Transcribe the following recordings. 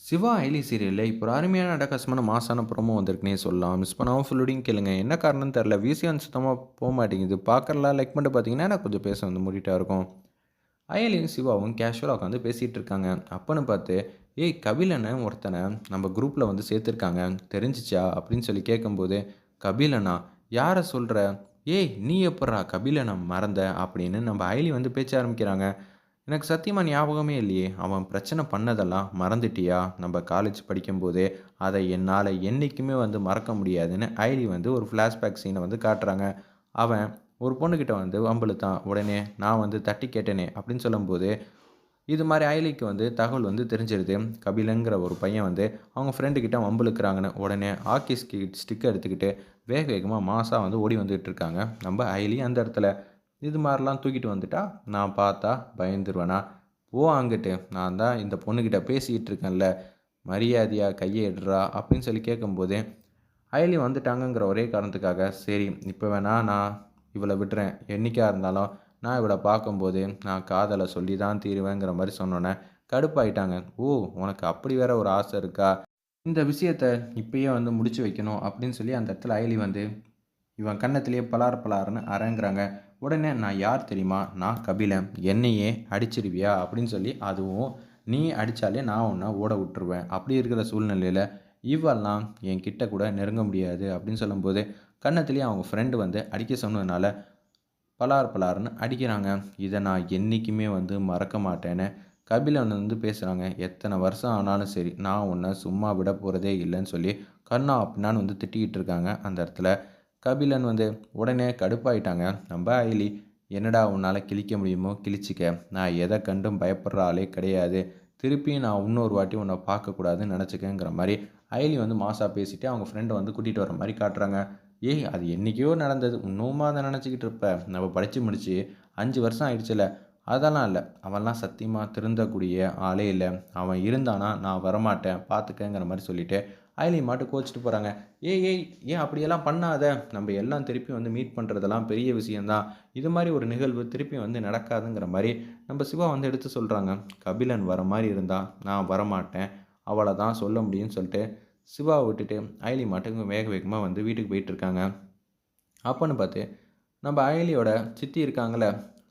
சிவா ஐலி சீரியலில் இப்போ ஒரு அருமையான அடகாசமான மாசான ப்ரோமோ வந்திருக்குனே சொல்லலாம். மிஸ் பண்ணாமல் ஃபுல்லுடையும் கேளுங்க. என்ன காரணம்னு தெரில விசியான் சுத்தமாக போக மாட்டேங்குது. பார்க்கறலாம் லைக் பண்ணிட்டு பார்த்தீங்கன்னா எனக்கு கொஞ்சம் பேச வந்து மூடிட்டா இருக்கும். அயலியும் சிவாவும் கேஷுவலாக உட்காந்து பேசிகிட்டு இருக்காங்க. அப்பன்னு பார்த்து ஏய் கபிலனை ஒருத்தனை நம்ம குரூப்பில் வந்து சேர்த்துருக்காங்க. தெரிஞ்சிச்சா? அப்படின்னு சொல்லி கேட்கும்போது கபிலனா யாரை சொல்கிற ஏய் நீ எப்பட்றா கபிலனை மறந்த? அப்படின்னு நம்ம அயலி வந்து பேச்ச ஆரம்பிக்கிறாங்க. எனக்கு சத்தியமாக ஞாபகமே இல்லையே. அவன் பிரச்சனை பண்ணதெல்லாம் மறந்துட்டியா? நம்ம காலேஜ் படிக்கும்போதே அதை என்னால் என்றைக்குமே வந்து மறக்க முடியாதுன்னு ஐலி வந்து ஒரு ஃப்ளாஷ்பேக் சீனை வந்து காட்டுறாங்க. அவன் ஒரு பொண்ணுக்கிட்ட வந்து வம்பிழுத்தான் உடனே நான் வந்து தட்டி கேட்டேனே அப்படின்னு சொல்லும்போது இது மாதிரி ஐலிக்கு வந்து தகவல் வந்து தெரிஞ்சிருது. கபிலங்கிற ஒரு பையன் வந்து அவங்க ஃப்ரெண்டுக்கிட்ட வம்பிழுக்கிறாங்கன்னு உடனே ஹாக்கி ஸ்கி ஸ்டிக் எடுத்துக்கிட்டு வேக வேகமாக மாசாக வந்து ஓடி வந்துகிட்டு இருக்காங்க. நம்ம ஐலி அந்த இடத்துல. இது மாதிரிலாம் தூக்கிட்டு வந்துட்டா நான் பார்த்தா பயந்துருவேனா? ஓ அங்கிட்டு நான் தான் இந்த பொண்ணுக்கிட்ட பேசிக்கிட்டு இருக்கேன்ல மரியாதையாக கையை எடுறா அப்படின்னு சொல்லி கேட்கும்போது அயலி வந்துட்டாங்கங்கிற ஒரே காரணத்துக்காக சரி இப்போ வேணா நான் இவளை விட்டுறேன் என்றைக்காக இருந்தாலும் நான் இவளை பார்க்கும்போது நான் காதலை சொல்லி தான் தீருவேங்கிற மாதிரி சொன்னோன்னே கடுப்பாயிட்டாங்க. ஓ உனக்கு அப்படி வேற ஒரு ஆசை இருக்கா? இந்த விஷயத்த இப்பயே வந்து முடிச்சு வைக்கணும் அப்படின்னு சொல்லி அந்த இடத்துல அயலி வந்து இவன் கன்னத்திலேயே பலார் பலார்னு அரங்குறாங்க உடனே நான் யார் தெரியுமா? நான் கபிலன். என்னையே அடிச்சிருவியா? அப்படின்னு சொல்லி அதுவும் நீ அடித்தாலே நான் உன்னை ஓட விட்டுருவேன். அப்படி இருக்கிற சூழ்நிலையில் இவெல்லாம் என் கிட்ட கூட நெருங்க முடியாது அப்படின்னு சொல்லும்போது கன்னத்துலேயே அவங்க ஃப்ரெண்டு வந்து அடிக்க சொன்னதுனால பலார் பலார்னு அடிக்கிறாங்க. இதை நான் என்றைக்குமே வந்து மறக்க மாட்டேன்னு கபிலன் வந்து பேசுகிறாங்க எத்தனை வருஷம் ஆனாலும் சரி நான் உன்னை சும்மா விட போகிறதே இல்லைன்னு சொல்லி கண்ணா அப்படின்னான்னு வந்து திட்டிக்கிட்டு இருக்காங்க அந்த இடத்துல. கபிலன் வந்து உடனே கடுப்பாயிட்டாங்க. நம்ம ஐலி என்னடா உன்னால் கிழிக்க முடியுமோ? கிழிச்சிக்க. நான் எதை கண்டும் பயப்படுற ஆளே கிடையாது. திருப்பி நான் இன்னொரு வாட்டி உன்னை பார்க்கக்கூடாதுன்னு நினச்சிக்கங்கிற மாதிரி ஐலி வந்து மாசா பேசிட்டு அவங்க ஃப்ரெண்டை வந்து கூட்டிகிட்டு வர மாதிரி காட்டுறாங்க. ஏய் அது என்றைக்கோ நடந்தது. இன்னுமா அதை நினச்சிக்கிட்டு இருப்ப? நம்ம படித்து முடிச்சு அஞ்சு வருஷம் ஆயிடுச்சுல. அதெல்லாம் இல்லை. அவன்லாம் சத்தியமாக திருந்தக்கூடிய ஆளே இல்லை. அவன் இருந்தானா நான் வரமாட்டேன். பார்த்துக்கங்கிற மாதிரி சொல்லிவிட்டு ஐலி மாட்டு கோச்சிட்டு போகிறாங்க ஏய் ஏய் ஏன் அப்படியெல்லாம் பண்ணாத? நம்ம எல்லாம் திருப்பி வந்து மீட் பண்ணுறதெல்லாம் பெரிய விஷயந்தான் இது மாதிரி ஒரு நிகழ்வு திருப்பி வந்து நடக்காதுங்கிற மாதிரி நம்ம சிவா வந்து எடுத்து சொல்கிறாங்க கபிலன் வர மாதிரி இருந்தால் நான் வரமாட்டேன். அவளை தான் சொல்ல முடியும்னு சொல்லிட்டு சிவாவை விட்டுட்டு அயலி மாட்டுக்கு வேக வேகமாக வந்து வீட்டுக்கு போயிட்டுருக்காங்க அப்போன்னு பார்த்து நம்ம அயலியோட சித்தி இருக்காங்களே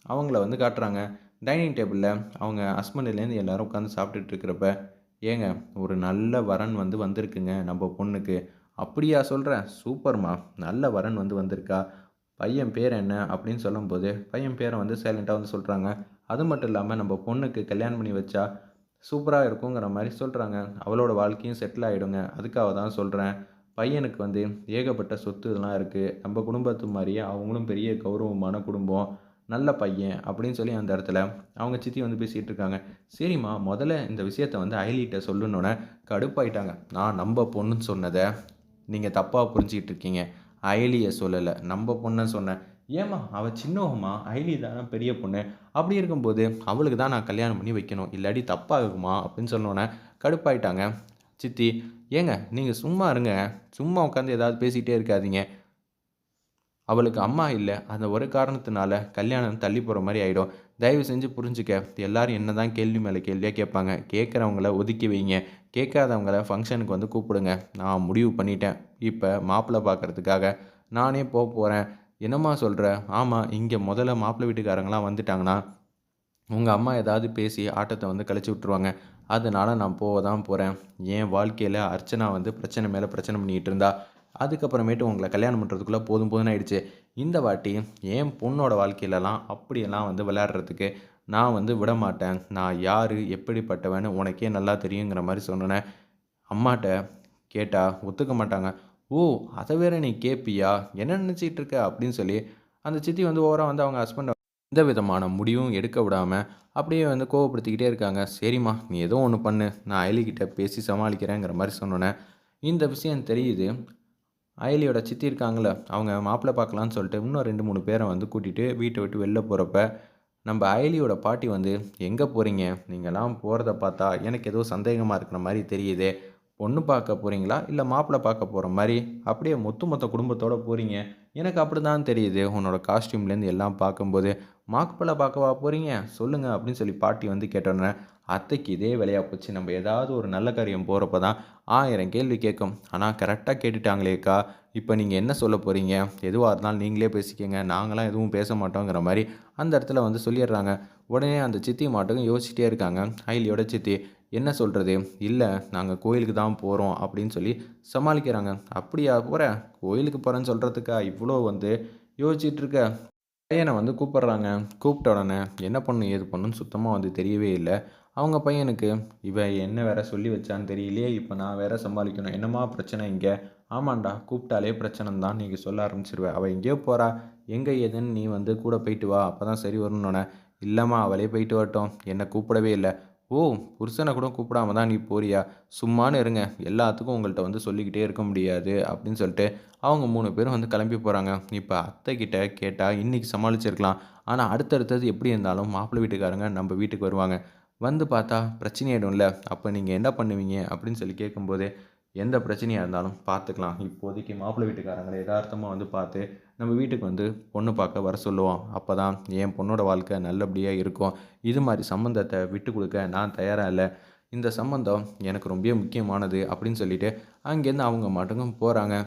அவங்கள வந்து காட்டுறாங்க. டைனிங் டேபிளில் அவங்க ஹஸ்பண்ட்லேருந்து எல்லோரும் உட்காந்து சாப்பிட்டுட்டு இருக்கிறப்ப ஏங்க ஒரு நல்ல வரன் வந்து வந்திருக்குங்க நம்ம பொண்ணுக்கு. அப்படியா சொல்கிறேன் சூப்பர்மா நல்ல வரன் வந்து வந்திருக்கா. பையன் பேர் என்ன? அப்படின்னு சொல்லும்போது பையன் பேரை வந்து சைலண்ட்டாக வந்து சொல்கிறாங்க அது மட்டும் இல்லாமல் நம்ம பொண்ணுக்கு கல்யாணம் பண்ணி வச்சா சூப்பராக இருக்குங்கிற மாதிரி சொல்கிறாங்க அவளோட வாழ்க்கையும் செட்டில் ஆகிடுங்க அதுக்காக தான் சொல்கிறேன் பையனுக்கு வந்து ஏகப்பட்ட சொத்து இதெல்லாம் இருக்குது நம்ம குடும்பத்து மாதிரியே அவங்களும் பெரிய கௌரவமான குடும்பம். நல்ல பையன் அப்படின்னு சொல்லி அந்த இடத்துல அவங்க சித்தி வந்து பேசிகிட்டு இருக்காங்க. சரிம்மா முதல்ல இந்த விஷயத்த வந்து அயலிகிட்ட சொல்லணுன்னே கடுப்பாயிட்டாங்க. நான் நம்ம பொண்ணுன்னு சொன்னதை நீங்கள் தப்பாக புரிஞ்சிக்கிட்டு இருக்கீங்க. அயலியை சொல்லலை நம்ம பொண்ணை சொன்னேன். ஏம்மா அவள் சின்னவம்மா அயலி தானே பெரிய பொண்ணு. அப்படி இருக்கும்போது அவளுக்கு தான் நான் கல்யாணம் பண்ணி வைக்கணும். இல்லாட்டி தப்பாகுமா அப்படின்னு சொன்னோன்னே கடுப்பாயிட்டாங்க சித்தி. ஏங்க நீங்கள் சும்மா இருங்க. சும்மா உட்காந்து ஏதாவது பேசிகிட்டே இருக்காதீங்க. அவளுக்கு அம்மா இல்லை. அந்த ஒரு காரணத்தினால கல்யாணம் தள்ளி போகிற மாதிரி ஆகிடும் தயவு செஞ்சு புரிஞ்சுக்க. எல்லாரும் என்ன தான் கேள்வி மேலே கேள்வியாக கேட்பாங்க. கேட்குறவங்கள ஒதுக்கி வைங்க. கேட்காதவங்கள ஃபங்க்ஷனுக்கு வந்து கூப்பிடுங்க. நான் முடிவு பண்ணிட்டேன். இப்போ மாப்பிள்ளை பார்க்குறதுக்காக நானே போக போகிறேன் என்னம்மா சொல்கிற ஆமாம் இங்கே முதல்ல மாப்பிள்ளை வீட்டுக்காரங்களாம் வந்துட்டாங்கன்னா உங்கள் அம்மா ஏதாவது பேசி ஆட்டத்தை வந்து கழிச்சு விட்ருவாங்க அதனால் நான் போக தான் போகிறேன் என் வாழ்க்கையில் அர்ச்சனா வந்து பிரச்சனை மேலே பிரச்சனை பண்ணிகிட்டு இருந்தா. அதுக்கப்புறமேட்டு உங்களை கல்யாணம் பண்ணுறதுக்குள்ளே போதும் போதும் ஆயிடுச்சு. இந்த வாட்டி என் பொண்ணோட வாழ்க்கையிலலாம் அப்படியெல்லாம் வந்து விளையாடுறதுக்கு நான் வந்து விட மாட்டேன். நான் யார் எப்படிப்பட்டவன்னு உனக்கே நல்லா தெரியுங்கிற மாதிரி சொன்னேன். அம்மாட்ட கேட்டால் ஒத்துக்க மாட்டாங்க. ஓ அதை வேற நீ கேட்பியா என்ன நினச்சிக்கிட்டு இருக்க? அப்படின்னு சொல்லி அந்த சித்தி வந்து ஓவராக வந்து அவங்க ஹஸ்பண்டை எந்த விதமான முடிவும் எடுக்க விடாமல் அப்படியே வந்து கோவப்படுத்திக்கிட்டே இருக்காங்க. சரிம்மா நீ ஏதோ ஒன்று பண்ணு. நான் அயலிக்கிட்ட பேசி சமாளிக்கிறேங்கிற மாதிரி சொன்னோன்னே இந்த விஷயம் தெரியுது. அயலியோட சித்தி இருக்காங்களே அவங்க மாப்பிள்ளை பார்க்கலான்னு சொல்லிட்டு இன்னும் ரெண்டு மூணு பேரை வந்து கூட்டிகிட்டு வீட்டை விட்டு வெளில போகிறப்ப நம்ம அயலியோட பாட்டி வந்து எங்கே போகிறீங்க நீங்கள்லாம் போகிறத பார்த்தா எனக்கு ஏதோ சந்தேகமாக இருக்கிற மாதிரி தெரியுது பொண்ணு பார்க்க போகிறீங்களா இல்லை மாப்பிள்ளை பார்க்க போகிற மாதிரி அப்படியே மொத்த மொத்த குடும்பத்தோடு போகிறீங்க எனக்கு அப்படி தான் தெரியுது. உன்னோட காஸ்டியூம்லேருந்து எல்லாம் பார்க்கும்போது மாப்பிள்ளை பார்க்கவா போகிறீங்க சொல்லுங்கள் அப்படின்னு சொல்லி பாட்டி வந்து கேட்டோன்னே அத்தைக்கு இதே விலையாக போச்சு. நம்ம ஏதாவது ஒரு நல்ல காரியம் போகிறப்ப தான் ஆயிரம் கேள்வி கேட்கும். ஆனால் கரெக்டாக கேட்டுட்டாங்களேக்கா இப்போ நீங்கள் என்ன சொல்ல போகிறீங்க எதுவாக இருந்தாலும் நீங்களே பேசிக்கங்க. நாங்களாம் எதுவும் பேச மாட்டோங்கிற மாதிரி அந்த இடத்துல வந்து சொல்லிடுறாங்க. உடனே அந்த சித்தி மாட்டுக்கும் யோசிச்சிட்டே இருக்காங்க. ஐலியோட சித்தி என்ன சொல்கிறது இல்லை நாங்கள் கோயிலுக்கு தான் போகிறோம் அப்படின்னு சொல்லி சமாளிக்கிறாங்க. அப்படியா போகிற கோயிலுக்கு போகிறேன்னு சொல்கிறதுக்கா இவ்வளோ வந்து யோசிச்சுட்டு இருக்க பையனை வந்து கூப்பிட்றாங்க. கூப்பிட்ட உடனே என்ன பண்ணும் ஏது பண்ணுன்னு சுத்தமாக வந்து தெரியவே இல்லை. அவங்க பையனுக்கு இவன் என்ன வேற சொல்லி வச்சான்னு தெரியலையே இப்போ நான் வேற சமாளிக்கணும். என்னம்மா பிரச்சனை இங்கே? ஆமாண்டா கூப்பிட்டாலே பிரச்சனை தான் நீங்கள் சொல்ல ஆரம்பிச்சிருவேன் அவள் எங்கேயோ போகிறா எங்கே ஏதுன்னு நீ வந்து கூட போயிட்டு வா. அப்போ தான் சரி வரணுன்னே இல்லைம்மா அவளே போயிட்டு வரட்டும். என்னை கூப்பிடவே இல்லை. ஓ புருஷனை கூட கூப்பிடாம தான் நீ போறியா? சும்மானு இருங்க. எல்லாத்துக்கும் உங்கள்கிட்ட வந்து சொல்லிக்கிட்டே இருக்க முடியாது அப்படின்னு சொல்லிட்டு அவங்க மூணு பேரும் வந்து கிளம்பி போகிறாங்க இப்போ அத்தை கிட்ட கேட்டால் இன்றைக்கி சமாளிச்சிருக்கலாம். ஆனால் அடுத்தடுத்தது எப்படி இருந்தாலும் மாப்பிள்ளை வீட்டுக்காரங்க நம்ம வீட்டுக்கு வருவாங்க. வந்து பார்த்தா பிரச்சனையாயிடும்ல அப்போ நீங்கள் என்ன பண்ணுவீங்க அப்படின்னு சொல்லி கேட்கும்போது எந்த பிரச்சனையாக இருந்தாலும் பார்த்துக்கலாம். இப்போதைக்கு மாப்பிள்ளை வீட்டுக்காரங்களை யதார்த்தமாக வந்து பார்த்து நம்ம வீட்டுக்கு வந்து பொண்ணு பார்க்க வர சொல்லுவோம். அப்போ தான் என் பொண்ணோட வாழ்க்கை நல்லபடியாக இருக்கும். இது மாதிரி சம்மந்தத்தை விட்டு கொடுக்க நான் தயாராக இல்லை. இந்த சம்மந்தம் எனக்கு ரொம்ப முக்கியமானது அப்படின்னு சொல்லிட்டு அங்கேருந்து அவங்க மட்டும் போகிறாங்க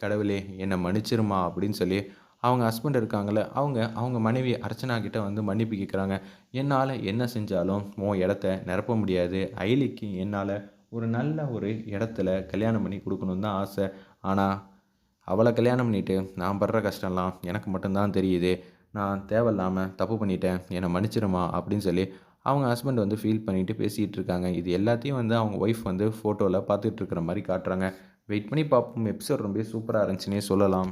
கடவுளே என்னை மன்னிச்சிருமா அப்படின்னு சொல்லி அவங்க ஹஸ்பண்ட் இருக்காங்களே அவங்க அவங்க மனைவி அர்ச்சனா கிட்ட வந்து மன்னிப்பு கேட்குறாங்க என்னால் என்ன செஞ்சாலும் உன் இடத்த நிரப்ப முடியாது. ஐலிக்கு என்னால் ஒரு நல்ல ஒரு இடத்துல கல்யாணம் பண்ணி கொடுக்கணுன்னு தான் ஆசை. ஆனால் அவளை கல்யாணம் பண்ணிவிட்டு நான் படுற கஷ்டம்லாம் எனக்கு மட்டும்தான் தெரியுது. நான் தேவையில்லாமல் தப்பு பண்ணிட்டேன் என்னை மன்னிச்சிருமா அப்படின்னு சொல்லி அவங்க ஹஸ்பண்ட் வந்து ஃபீல் பண்ணிவிட்டு பேசிகிட்டு இருக்காங்க. இது எல்லாத்தையும் வந்து அவங்க ஒய்ஃப் வந்து ஃபோட்டோவில் பார்த்துட்டு இருக்கிற மாதிரி காட்டுறாங்க. வெயிட் பண்ணி பார்ப்போம். எபிசோட் ரொம்ப சூப்பராக இருந்துச்சுன்னே சொல்லலாம்.